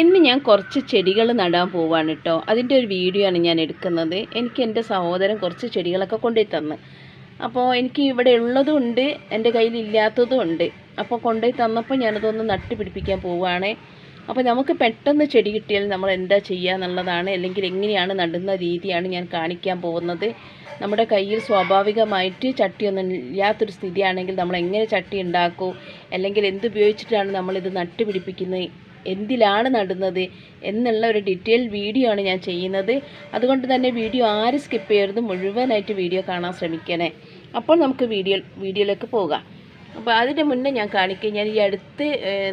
ഇന്ന് ഞാൻ കുറച്ച് ചെടികൾ നടാൻ പോവാണ് കേട്ടോ അതിന്റെ ഒരു വീഡിയോ ആണ് ഞാൻ എടുക്കുന്നത്. എനിക്ക് എന്റെ സഹോദരൻ കുറച്ച് ചെടികളൊക്കെ കൊണ്ടുപോയി തന്ന്. അപ്പോൾ എനിക്ക് ഇവിടെ ഉള്ളതും ഉണ്ട് എന്റെ കയ്യിൽ ഇല്ലാത്തതും ഉണ്ട്. അപ്പോൾ കൊണ്ടുപോയി തന്നപ്പോൾ ഞാനതൊന്ന് നട്ട് പിടിപ്പിക്കാൻ പോവുകയാണ് അപ്പോൾ നമുക്ക് പെട്ടെന്ന് ചെടി കിട്ടിയാൽ നമ്മൾ എന്താ ചെയ്യുക എന്നുള്ളതാണ് അല്ലെങ്കിൽ എങ്ങനെയാണ് നടുന്ന രീതിയാണ് ഞാൻ കാണിക്കാൻ പോകുന്നത്. നമ്മുടെ കയ്യിൽ സ്വാഭാവികമായിട്ട് ചട്ടിയൊന്നും ഇല്ലാത്തൊരു സ്ഥിതിയാണെങ്കിൽ നമ്മൾ എങ്ങനെ ചട്ടി ഉണ്ടാക്കൂ അല്ലെങ്കിൽ എന്തുപയോഗിച്ചിട്ടാണ് നമ്മളിത് നട്ട് പിടിപ്പിക്കുന്നത് എന്തിലാണ് നടുന്നത് എന്നുള്ള ഒരു ഡീറ്റെയിൽ വീഡിയോ ആണ് ഞാൻ ചെയ്യുന്നത്. അതുകൊണ്ട് തന്നെ വീഡിയോ ആരും സ്കിപ്പ് ചെയ്യരുത് മുഴുവനായിട്ട് വീഡിയോ കാണാൻ ശ്രമിക്കണേ. അപ്പോൾ നമുക്ക് വീഡിയോ വീഡിയോയിലേക്ക് പോകാം. അപ്പോൾ അതിന്റെ മുന്നേ ഞാൻ കാണിക്കുക ഞാൻ ഈ അടുത്ത്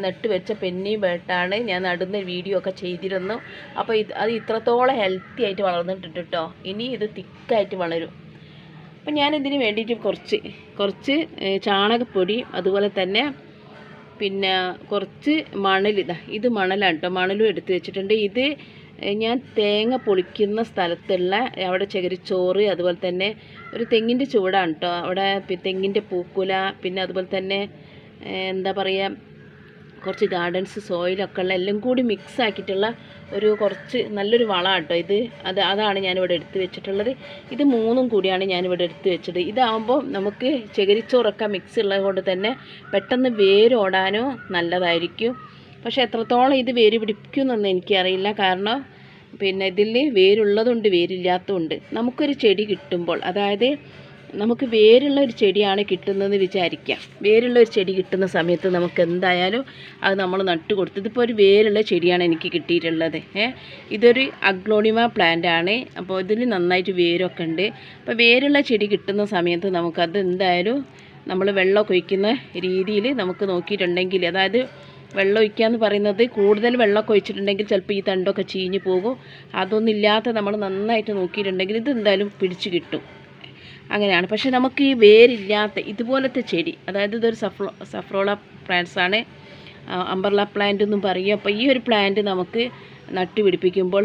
നട്ട് വെച്ച പെന്നി ബേട്ടാണ് ഞാൻ നടുന്ന വീഡിയോ ഒക്കെ ചെയ്തിരുന്നു. അപ്പോൾ ഇത് അത് ഇത്രത്തോളം ഹെൽത്തി ആയിട്ട് വളർന്നിട്ടുണ്ട് കേട്ടോ ഇനി ഇത് തിക്കായിട്ട് വളരും. അപ്പം ഞാനിതിന് വേണ്ടിയിട്ട് കുറച്ച് കുറച്ച് ചാണകപ്പൊടി അതുപോലെ തന്നെ പിന്നെ കുറച്ച് മണൽ ഇതാ ഇത് മണലാണ് കേട്ടോ മണലും എടുത്ത് വെച്ചിട്ടുണ്ട്. ഇത് ഞാൻ തേങ്ങ പൊളിക്കുന്ന സ്ഥലത്തുള്ള അവിടെ ചകിരിച്ചോറ് അതുപോലെ തന്നെ ഒരു തെങ്ങിന്റെ ചൂടാണ് കേട്ടോ അവിടെ തെങ്ങിന്റെ പൂക്കുല പിന്നെ അതുപോലെ തന്നെ എന്താ പറയുക കുറച്ച് ഗാർഡൻസ് സോയിലൊക്കെ ഉള്ള എല്ലാം കൂടി മിക്സ് ആക്കിയിട്ടുള്ള ഒരു കുറച്ച് നല്ലൊരു വളമാണ് കേട്ടോ ഇത്. അത് അതാണ് ഞാനിവിടെ എടുത്ത് വെച്ചിട്ടുള്ളത്. ഇത് മൂന്നും കൂടിയാണ് ഞാനിവിടെ എടുത്ത് വെച്ചത്. ഇതാകുമ്പോൾ നമുക്ക് ചകിരിച്ചോറൊക്കെ മിക്സ് ഉള്ളത് കൊണ്ട് തന്നെ പെട്ടെന്ന് വേരോടാനോ നല്ലതായിരിക്കും. പക്ഷേ എത്രത്തോളം ഇത് വേര് പിടിക്കുമെന്നൊന്നും എനിക്കറിയില്ല. കാരണം പിന്നെ ഇതിൽ വേരുള്ളതുണ്ട് വേരില്ലാത്തതുണ്ട്. നമുക്കൊരു ചെടി കിട്ടുമ്പോൾ അതായത് നമുക്ക് വേരുള്ള ഒരു ചെടിയാണ് കിട്ടുന്നതെന്ന് വിചാരിക്കാം. വേരുള്ള ഒരു ചെടി കിട്ടുന്ന സമയത്ത് നമുക്ക് എന്തായാലും അത് നമ്മൾ നട്ട് കൊടുത്ത് ഇതിപ്പോൾ ഒരു വേരുള്ള ചെടിയാണ് എനിക്ക് കിട്ടിയിട്ടുള്ളത്. ഇതൊരു അഗ്ലോണിമ പ്ലാന്റ് ആണ്. അപ്പോൾ ഇതിൽ നന്നായിട്ട് വേരൊക്കെ ഉണ്ട്. അപ്പോൾ വേരുള്ള ചെടി കിട്ടുന്ന സമയത്ത് നമുക്കത് എന്തായാലും നമ്മൾ വെള്ളം ഒഴിക്കുന്ന രീതിയിൽ നമുക്ക് നോക്കിയിട്ടുണ്ടെങ്കിൽ അതായത് വെള്ളം ഒഴിക്കുക എന്ന് പറയുന്നത് കൂടുതൽ വെള്ളമൊക്കെ ഒഴിച്ചിട്ടുണ്ടെങ്കിൽ ചിലപ്പോൾ ഈ തണ്ടൊക്കെ ചീഞ്ഞ് പോകും. അതൊന്നും ഇല്ലാത്ത നമ്മൾ നന്നായിട്ട് നോക്കിയിട്ടുണ്ടെങ്കിൽ ഇത് എന്തായാലും പിടിച്ച് കിട്ടും. അങ്ങനെയാണ്. പക്ഷേ നമുക്ക് ഈ വേരില്ലാത്ത ഇതുപോലത്തെ ചെടി അതായത് ഇതൊരു സഫ്രോ സഫ്രോള പ്ലാന്റ്സ് ആണ് അമ്പർല പ്ലാന്റ് എന്നും പറയും. അപ്പോൾ ഈ ഒരു പ്ലാന്റ് നമുക്ക് നട്ടുപിടിപ്പിക്കുമ്പോൾ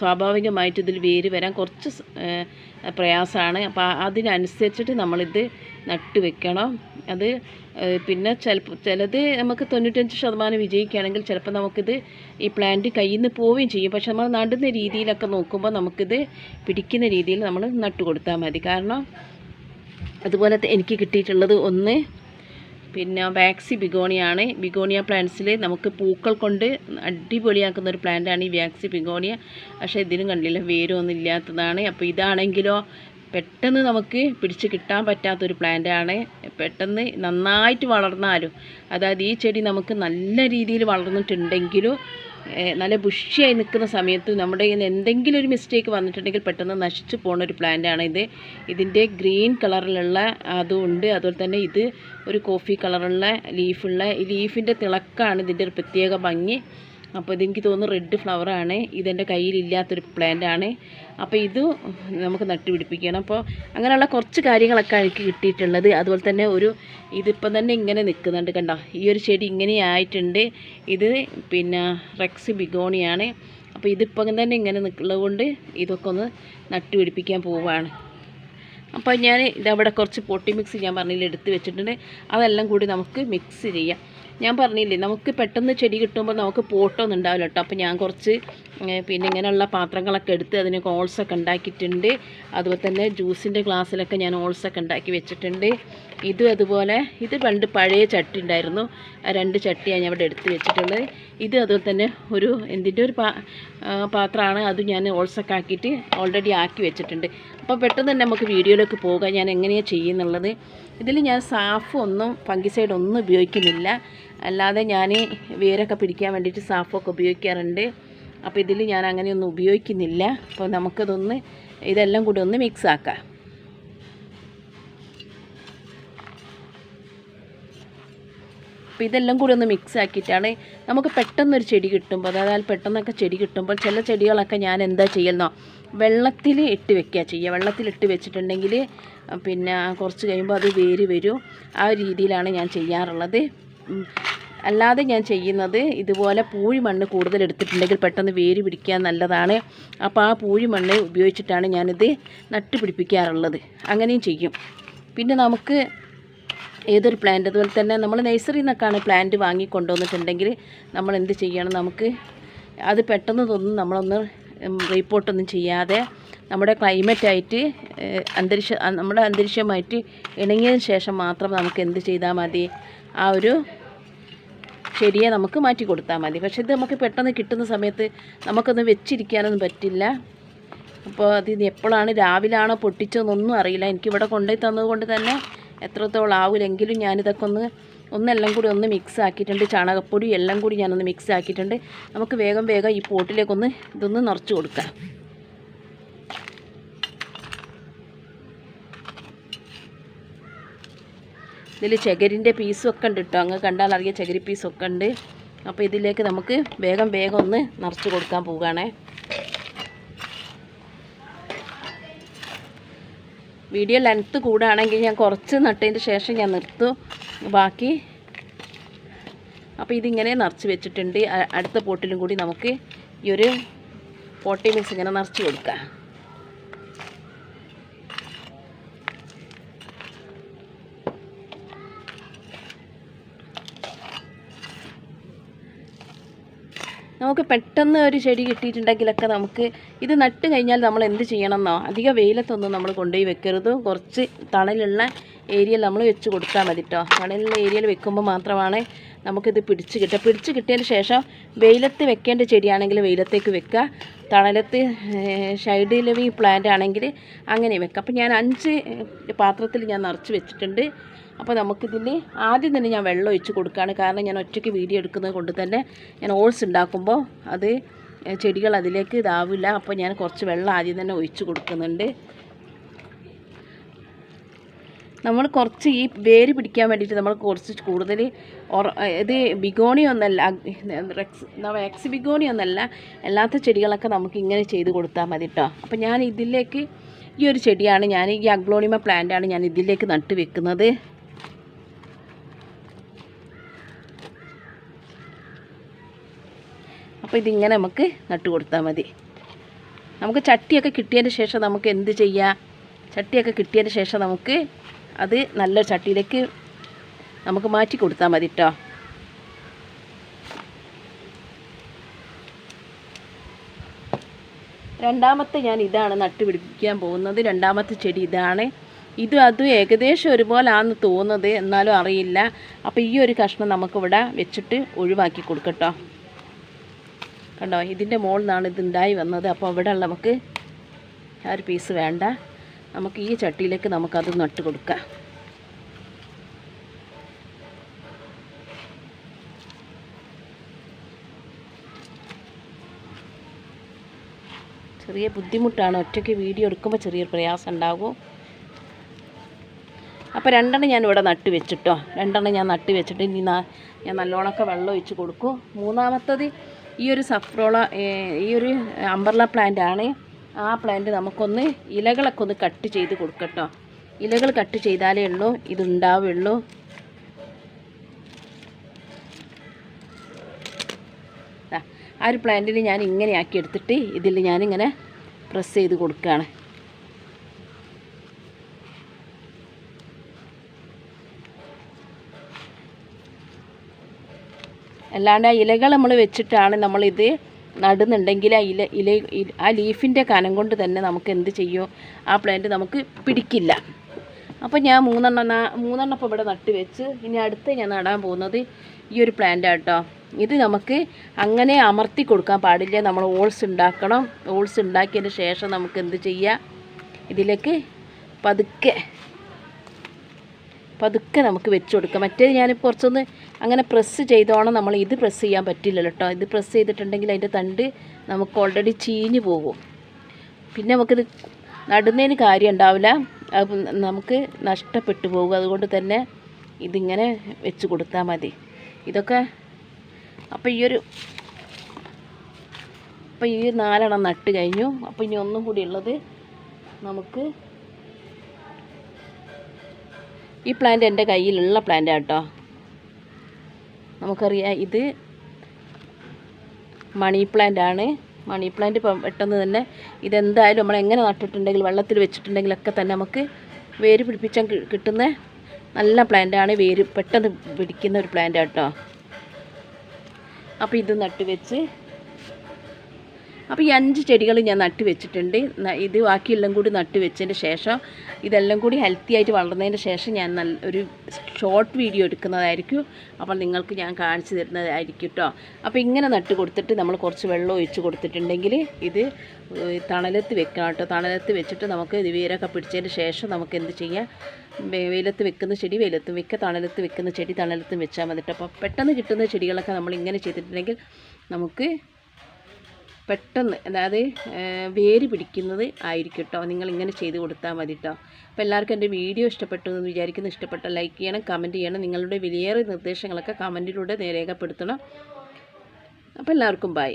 സ്വാഭാവികമായിട്ട് ഇതിൽ വേര് വരാൻ കുറച്ച് പ്രയാസമാണ്. അപ്പോൾ അതിനനുസരിച്ചിട്ട് നമ്മളിത് നട്ട് വെക്കണം അത് പിന്നെ ചിലപ്പോൾ ചിലത് നമുക്ക് തൊണ്ണൂറ്റഞ്ച് ശതമാനം വിജയിക്കുകയാണെങ്കിൽ ചിലപ്പോൾ നമുക്കിത് ഈ പ്ലാന്റ് കയ്യിൽ നിന്ന് പോവുകയും ചെയ്യും. പക്ഷെ നമ്മൾ നടുന്ന രീതിയിലൊക്കെ നോക്കുമ്പോൾ നമുക്കിത് പിടിക്കുന്ന രീതിയിൽ നമ്മൾ നട്ടു കൊടുത്താൽ മതി. കാരണം അതുപോലെ എനിക്ക് കിട്ടിയിട്ടുള്ളത് ഒന്ന് പിന്നെ വാക്സി ബിഗോണിയാണ്. ബിഗോണിയ പ്ലാന്റ്സിൽ നമുക്ക് പൂക്കൾ കൊണ്ട് അടിപൊളിയാക്കുന്ന ഒരു പ്ലാന്റാണ് ഈ വാക്സി ബിഗോണിയ. പക്ഷേ ഇതിനും കണ്ടില്ല വേരൊന്നും ഇല്ലാത്തതാണ്. അപ്പോൾ ഇതാണെങ്കിലോ പെട്ടെന്ന് നമുക്ക് പിടിച്ച് കിട്ടാൻ പറ്റാത്തൊരു പ്ലാന്റാണ് പെട്ടെന്ന് നന്നായിട്ട് വളർന്നാലും അതായത് ഈ ചെടി നമുക്ക് നല്ല രീതിയിൽ വളർന്നിട്ടുണ്ടെങ്കിലും നല്ല ബുഷിയായി നിൽക്കുന്ന സമയത്ത് നമ്മുടെ കയ്യിൽ എന്തെങ്കിലും ഒരു മിസ്റ്റേക്ക് വന്നിട്ടുണ്ടെങ്കിൽ പെട്ടെന്ന് നശിച്ചു പോകുന്ന ഒരു പ്ലാന്റാണ് ഇത്. ഇതിന്റെ ഗ്രീൻ കളറിലുള്ള അതും അതുപോലെ തന്നെ ഇത് ഒരു കോഫി കളറുള്ള ലീഫുള്ള ഈ ലീഫിന്റെ തിളക്കാണ് ഇതിന്റെ ഒരു പ്രത്യേക ഭംഗി. അപ്പോൾ ഇതെനിക്ക് തോന്നുന്നു റെഡ് ഫ്ലവറാണ്. ഇതെന്റെ കയ്യിലില്ലാത്തൊരു ആണ് അപ്പോൾ ഇത് നമുക്ക് നട്ടുപിടിപ്പിക്കണം. അപ്പോൾ അങ്ങനെയുള്ള കുറച്ച് കാര്യങ്ങളൊക്കെ എനിക്ക് കിട്ടിയിട്ടുള്ളത്. അതുപോലെ തന്നെ ഒരു ഇതിപ്പം തന്നെ ഇങ്ങനെ നിൽക്കുന്നുണ്ട് കണ്ടോ. ഈ ഒരു ചെടി ഇങ്ങനെ ആയിട്ടുണ്ട്. ഇത് പിന്നെ റെക്സ് ബിഗോണിയാണ്. അപ്പോൾ ഇതിപ്പം തന്നെ ഇങ്ങനെ നിൽക്കുന്നത് കൊണ്ട് ഇതൊക്കെ ഒന്ന് നട്ടുപിടിപ്പിക്കാൻ പോവുകയാണ് അപ്പോൾ ഞാൻ ഇതവിടെ കുറച്ച് പൊട്ടി മിക്സ് ഞാൻ പറഞ്ഞില്ല എടുത്ത് വെച്ചിട്ടുണ്ട്. അതെല്ലാം കൂടി നമുക്ക് മിക്സ് ചെയ്യാം. ഞാൻ പറഞ്ഞില്ലേ നമുക്ക് പെട്ടെന്ന് ചെടി കിട്ടുമ്പോൾ നമുക്ക് പോട്ടൊന്നും ഉണ്ടാവില്ല കേട്ടോ അപ്പോൾ ഞാൻ കുറച്ച് പിന്നെ ഇങ്ങനെയുള്ള പാത്രങ്ങളൊക്കെ എടുത്ത് അതിന് ഓൾസൊക്കെ ഉണ്ടാക്കിയിട്ടുണ്ട്. അതുപോലെ തന്നെ ജ്യൂസിന്റെ ഗ്ലാസ്സിലൊക്കെ ഞാൻ ഓൾസൊക്കെ ഉണ്ടാക്കി വെച്ചിട്ടുണ്ട്. ഇതും അതുപോലെ ഇത് പണ്ട് പഴയ ചട്ടി ഉണ്ടായിരുന്നു. ആ രണ്ട് ചട്ടിയാണ് ഞാൻ ഇവിടെ എടുത്ത് വെച്ചിട്ടുള്ളത്. ഇത് അതുപോലെ തന്നെ ഒരു എന്തിന്റെ ഒരു പാ പാത്രമാണ്. അത് ഞാൻ ഓൾസൊക്കെ ആക്കിയിട്ട് ഓൾറെഡി ആക്കി വെച്ചിട്ടുണ്ട്. അപ്പോൾ പെട്ടെന്ന് തന്നെ നമുക്ക് വീഡിയോയിലേക്ക് പോകാം. ഞാൻ എങ്ങനെയാണ് ചെയ്യുന്നുള്ളത്. ഇതിൽ ഞാൻ സാഫ് ഒന്നും ഫംഗിസൈഡ് ഒന്നും ഉപയോഗിക്കുന്നില്ല. അല്ലാതെ ഞാൻ വേരൊക്കെ പിടിക്കാൻ വേണ്ടിയിട്ട് സാഫൊക്കെ ഉപയോഗിക്കാറുണ്ട്. അപ്പോൾ ഇതിൽ ഞാൻ അങ്ങനെയൊന്നും ഉപയോഗിക്കുന്നില്ല. അപ്പോൾ നമുക്കതൊന്ന് ഇതെല്ലാം കൂടി ഒന്ന് മിക്സ് ആക്കാം. അപ്പോൾ ഇതെല്ലാം കൂടി ഒന്ന് മിക്സ് ആക്കിയിട്ടാണ് നമുക്ക് പെട്ടെന്നൊരു ചെടി കിട്ടുമ്പോൾ അതായത് പെട്ടെന്നൊക്കെ ചെടി കിട്ടുമ്പോൾ ചില ചെടികളൊക്കെ ഞാൻ എന്താ ചെയ്യുന്നോ വെള്ളത്തിൽ ഇട്ട് വെക്കുക ചെയ്യുക. വെള്ളത്തിൽ ഇട്ട് വെച്ചിട്ടുണ്ടെങ്കിൽ പിന്നെ കുറച്ച് കഴിയുമ്പോൾ അത് വേര് വരും. ആ രീതിയിലാണ് ഞാൻ ചെയ്യാറുള്ളത്. അല്ലാതെ ഞാൻ ചെയ്യുന്നത് ഇതുപോലെ പൂഴി മണ്ണ് കൂടുതൽ എടുത്തിട്ടുണ്ടെങ്കിൽ പെട്ടെന്ന് വേര് പിടിക്കാൻ നല്ലതാണ്. അപ്പോൾ ആ പൂഴി മണ്ണ് ഉപയോഗിച്ചിട്ടാണ് ഞാനിത് നട്ടുപിടിപ്പിക്കാറുള്ളത് അങ്ങനെയും ചെയ്യും. പിന്നെ നമുക്ക് ഏതൊരു പ്ലാന്റ് അതുപോലെ തന്നെ നമ്മൾ നഴ്സറിയിൽ നിന്നൊക്കെയാണ് പ്ലാന്റ് വാങ്ങി കൊണ്ടുവന്നിട്ടുണ്ടെങ്കിൽ നമ്മൾ എന്ത് ചെയ്യണം? നമുക്ക് അത് പെട്ടെന്ന് തോന്നും നമ്മളൊന്ന് റിപ്പോർട്ടൊന്നും ചെയ്യാതെ നമ്മുടെ ക്ലൈമറ്റായിട്ട് അന്തരീക്ഷ നമ്മുടെ അന്തരീക്ഷമായിട്ട് ഇണങ്ങിയതിന് ശേഷം മാത്രം നമുക്ക് എന്ത് ചെയ്താൽ മതി? ആ ഒരു ചെടിയെ നമുക്ക് മാറ്റി കൊടുത്താൽ മതി. പക്ഷേ ഇത് നമുക്ക് പെട്ടെന്ന് കിട്ടുന്ന സമയത്ത് നമുക്കൊന്ന് വെച്ചിരിക്കാനൊന്നും പറ്റില്ല. അപ്പോൾ അത് എപ്പോഴാണ് എപ്പോഴാണ് രാവിലാണോ പൊട്ടിച്ചതെന്നൊന്നും അറിയില്ല. എനിക്കിവിടെ കൊണ്ടുപോയി തന്നത് കൊണ്ട് തന്നെ എത്രത്തോളം ആവില്ലെങ്കിലും ഞാനിതൊക്കെ ഒന്ന് ഒന്നെല്ലാം കൂടി ഒന്ന് മിക്സ് ആക്കിയിട്ടുണ്ട്. ചാണകപ്പൊടി എല്ലാം കൂടി ഞാനൊന്ന് മിക്സ് ആക്കിയിട്ടുണ്ട്. നമുക്ക് വേഗം വേഗം ഈ പോട്ടിലേക്കൊന്ന് ഇതൊന്ന് നിറച്ച് കൊടുക്കാം. ഇതിൽ ചകരിന്റെ പീസൊക്കെ ഉണ്ട് കേട്ടോ അങ്ങ് കണ്ടാൽ അറിയാം ചകിരി പീസൊക്കെ ഉണ്ട്. അപ്പോൾ ഇതിലേക്ക് നമുക്ക് വേഗം വേഗം ഒന്ന് നിറച്ച് കൊടുക്കാൻ പോവുകയാണേ. വീഡിയോ ലെങ്ത്ത് കൂടുകയാണെങ്കിൽ ഞാൻ കുറച്ച് നട്ടതിന് ശേഷം ഞാൻ നിർത്തും. ബാക്കി അപ്പോൾ ഇതിങ്ങനെ നിറച്ച് വെച്ചിട്ടുണ്ട്. അടുത്ത പോട്ടിലും കൂടി നമുക്ക് ഈ ഒരു പോട്ടി മിക്സ് ഇങ്ങനെ നിറച്ച് കൊടുക്കാം. നമുക്ക് പെട്ടെന്ന് ഒരു ചെടി കിട്ടിയിട്ടുണ്ടെങ്കിലൊക്കെ നമുക്ക് ഇത് നട്ട് കഴിഞ്ഞാൽ നമ്മൾ എന്ത് ചെയ്യണമെന്നോ? അധികം വെയിലത്തൊന്നും നമ്മൾ കൊണ്ടുപോയി വെക്കരുത്. കുറച്ച് തണലുള്ള ഏരിയയിൽ നമ്മൾ വെച്ച് കൊടുത്താൽ മതി കേട്ടോ തണലുള്ള ഏരിയയിൽ വെക്കുമ്പോൾ മാത്രമാണ് നമുക്കിത് പിടിച്ച് കിട്ടുക. പിടിച്ച് കിട്ടിയതിന് ശേഷം വെയിലത്ത് വെക്കേണ്ട ചെടിയാണെങ്കിൽ വെയിലത്തേക്ക് വെക്കുക. തണലത്ത് ഷൈഡിൽ ഈ പ്ലാന്റ് ആണെങ്കിൽ അങ്ങനെ വെക്കുക. അപ്പം ഞാൻ അഞ്ച് പാത്രത്തിൽ ഞാൻ നിറച്ച് വെച്ചിട്ടുണ്ട്. അപ്പോൾ നമുക്കിതിൽ ആദ്യം തന്നെ ഞാൻ വെള്ളം ഒഴിച്ച് കൊടുക്കുകയാണ് കാരണം ഞാൻ ഒറ്റയ്ക്ക് വീഡിയോ എടുക്കുന്നത് കൊണ്ട് തന്നെ ഞാൻ ഓൾസ് ഉണ്ടാക്കുമ്പോൾ അത് ചെടികൾ അതിലേക്ക് ഇതാവില്ല. അപ്പോൾ ഞാൻ കുറച്ച് വെള്ളം ആദ്യം തന്നെ ഒഴിച്ച് കൊടുക്കുന്നുണ്ട്. നമ്മൾ കുറച്ച് ഈ വേര് പിടിക്കാൻ വേണ്ടിയിട്ട് നമ്മൾ കുറച്ച് കൂടുതൽ ഇത് ബിഗോണി ഒന്നല്ല റെക്സ് എക്സ് ബിഗോണി ഒന്നല്ല അല്ലാത്ത ചെടികളൊക്കെ നമുക്ക് ഇങ്ങനെ ചെയ്ത് കൊടുത്താൽ മതി കേട്ടോ അപ്പോൾ ഞാൻ ഇതിലേക്ക് ഈ ഒരു ചെടിയാണ് ഞാൻ ഈ അഗ്ലോണിമ പ്ലാന്റാണ് ഞാൻ ഇതിലേക്ക് നട്ട് വെക്കുന്നത്. അപ്പോൾ ഇതിങ്ങനെ നമുക്ക് നട്ട് കൊടുത്താൽ മതി. നമുക്ക് ചട്ടിയൊക്കെ കിട്ടിയതിന് ശേഷം നമുക്ക് എന്ത് ചെയ്യാം? ചട്ടിയൊക്കെ കിട്ടിയതിന് ശേഷം നമുക്ക് അത് നല്ല ചട്ടിയിലേക്ക് നമുക്ക് മാറ്റി കൊടുത്താൽ മതി കേട്ടോ രണ്ടാമത്തെ ഞാൻ ഇതാണ് നട്ടുപിടിപ്പിക്കാൻ പോകുന്നത്. രണ്ടാമത്തെ ചെടി ഇതാണ്. ഇത് അതും ഏകദേശം ഒരുപോലാന്ന് തോന്നുന്നത്. എന്നാലും അറിയില്ല. അപ്പോൾ ഈ ഒരു കഷ്ണം നമുക്കിവിടെ വെച്ചിട്ട് ഒഴിവാക്കി കൊടുക്കട്ടോ. കണ്ടോ ഇതിന്റെ മുകളിൽ നിന്നാണ് ഇത് ഉണ്ടായി വന്നത്. അപ്പോൾ അവിടെ ഉള്ള നമുക്ക് ആ ഒരു പീസ് വേണ്ട. നമുക്ക് ഈ ചട്ടിയിലേക്ക് നമുക്കത് നട്ട് കൊടുക്കാം. ചെറിയ ബുദ്ധിമുട്ടാണ്. ഒറ്റയ്ക്ക് വീഡിയോ എടുക്കുമ്പോൾ ചെറിയൊരു പ്രയാസം ഉണ്ടാകും. അപ്പോൾ രണ്ടെണ്ണം ഞാൻ ഇവിടെ നട്ട് വെച്ചിട്ടോ. രണ്ടെണ്ണം ഞാൻ നട്ട് വെച്ചിട്ട് ഇനി ഞാൻ നല്ലോണമൊക്കെ വെള്ളം ഒഴിച്ച് കൊടുക്കും. മൂന്നാമത്തത് ഈ ഒരു സഫ്രോള ഈ ഒരു അംബർല പ്ലാന്റ് ആണ്. ആ പ്ലാന്റ് നമുക്കൊന്ന് ഇലകളൊക്കെ ഒന്ന് കട്ട് ചെയ്ത് കൊടുക്കട്ടോ. ഇലകൾ കട്ട് ചെയ്താലേ ഉള്ളൂ ഇതുണ്ടാവുള്ളൂ. ആ ഒരു പ്ലാന്റിൽ ഞാൻ ഇങ്ങനെ ആക്കി എടുത്തിട്ട് ഇതിൽ ഞാനിങ്ങനെ പ്രസ് ചെയ്ത് കൊടുക്കുകയാണ് അല്ലാണ്ട് ആ ഇലകൾ നമ്മൾ വെച്ചിട്ടാണ് നമ്മളിത് നടുന്നുണ്ടെങ്കിൽ ആ ഇല ഇല ആ ലീഫിന്റെ കനം കൊണ്ട് തന്നെ നമുക്ക് എന്ത് ചെയ്യും? ആ പ്ലാന്റ് നമുക്ക് പിടിക്കില്ല. അപ്പോൾ ഞാൻ മൂന്നെണ്ണം മൂന്നെണ്ണം ഇപ്പോൾ ഇവിടെ നട്ട് വെച്ച് ഇനി അടുത്ത് ഞാൻ നടാൻ പോകുന്നത് ഈ ഒരു പ്ലാന്റ് ആട്ടോ ഇത് നമുക്ക് അങ്ങനെ അമർത്തി കൊടുക്കാൻ പാടില്ല. നമ്മൾ ഓൾസ് ഉണ്ടാക്കണം. ഓൾസ് ഉണ്ടാക്കിയതിന് ശേഷം നമുക്ക് എന്ത് ചെയ്യാം? ഇതിലേക്ക് പതുക്കെ പതുക്കെ നമുക്ക് വെച്ച് കൊടുക്കാം. മറ്റേത് ഞാൻ കുറച്ചൊന്ന് അങ്ങനെ പ്രസ് ചെയ്തോണം നമ്മൾ ഇത് പ്രസ് ചെയ്യാൻ പറ്റില്ലല്ലോ കേട്ടോ ഇത് പ്രസ് ചെയ്തിട്ടുണ്ടെങ്കിൽ അതിന്റെ തണ്ട് നമുക്ക് ഓൾറെഡി ചീഞ്ഞ് പോകും. പിന്നെ നമുക്കിത് നടുന്നതിന് കാര്യം ഉണ്ടാവില്ല. അത് നമുക്ക് നഷ്ടപ്പെട്ടു പോകും. അതുകൊണ്ട് തന്നെ ഇതിങ്ങനെ വെച്ച് കൊടുത്താൽ മതി. ഇതൊക്കെ അപ്പോൾ ഈ ഒരു അപ്പോൾ ഈ നാലെണ്ണം നട്ട് കഴിഞ്ഞു. അപ്പോൾ ഇനി ഒന്നും കൂടി ഉള്ളത് നമുക്ക് ഈ പ്ലാന്റ് എന്റെ കയ്യിലുള്ള പ്ലാന്റ് കേട്ടോ നമുക്കറിയാം ഇത് മണി പ്ലാന്റ് ആണ്. മണി പ്ലാന്റ് പെട്ടെന്ന് തന്നെ ഇതെന്തായാലും നമ്മൾ എങ്ങനെ നട്ടിട്ടുണ്ടെങ്കിൽ വെള്ളത്തിൽ വെച്ചിട്ടുണ്ടെങ്കിലൊക്കെ തന്നെ നമുക്ക് വേര് പിടിപ്പിച്ചാൽ കിട്ടുന്ന നല്ല പ്ലാന്റാണ് വേര് പെട്ടെന്ന് പിടിക്കുന്ന ഒരു പ്ലാന്റ് കേട്ടോ അപ്പോൾ ഇത് നട്ട് വെച്ച് അപ്പോൾ ഈ അഞ്ച് ചെടികൾ ഞാൻ നട്ട് വെച്ചിട്ടുണ്ട്. ഇത് ബാക്കിയെല്ലാം കൂടി നട്ട് വെച്ചതിന് ശേഷം ഇതെല്ലാം കൂടി ഹെൽത്തി ആയിട്ട് വളർന്നതിന് ശേഷം ഞാൻ നല്ല ഒരു ഷോർട്ട് വീഡിയോ എടുക്കുന്നതായിരിക്കും. അപ്പോൾ നിങ്ങൾക്ക് ഞാൻ കാണിച്ചു തരുന്നതായിരിക്കും കേട്ടോ അപ്പോൾ ഇങ്ങനെ നട്ട് കൊടുത്തിട്ട് നമ്മൾ കുറച്ച് വെള്ളം ഒഴിച്ച് കൊടുത്തിട്ടുണ്ടെങ്കിൽ ഇത് തണലത്ത് വെക്കണം കേട്ടോ തണലത്ത് വെച്ചിട്ട് നമുക്ക് ഇത് വേരൊക്കെ പിടിച്ചതിന് ശേഷം നമുക്ക് എന്ത് ചെയ്യാം? വെയിലത്ത് വെക്കുന്ന ചെടി വെയിലത്തും വെക്ക തണലത്ത് വെക്കുന്ന ചെടി തണലത്തും വെച്ചാൽ മതിട്ട് അപ്പോൾ പെട്ടെന്ന് കിട്ടുന്ന ചെടികളൊക്കെ നമ്മൾ ഇങ്ങനെ ചെയ്തിട്ടുണ്ടെങ്കിൽ നമുക്ക് പെട്ടെന്ന് അതായത് വേര് പിടിക്കുന്നത് ആയിരിക്കും കേട്ടോ നിങ്ങൾ ഇങ്ങനെ ചെയ്ത് കൊടുത്താൽ മതി കേട്ടോ അപ്പോൾ എല്ലാവർക്കും എന്റെ വീഡിയോ ഇഷ്ടപ്പെട്ടു എന്ന് വിചാരിക്കുന്നു. ഇഷ്ടപ്പെട്ട ലൈക്ക് ചെയ്യണം കമന്റ് ചെയ്യണം. നിങ്ങളുടെ വിലയേറിയ നിർദ്ദേശങ്ങളൊക്കെ കമന്റിലൂടെ രേഖപ്പെടുത്തണം. അപ്പോൾ എല്ലാവർക്കും ബൈ.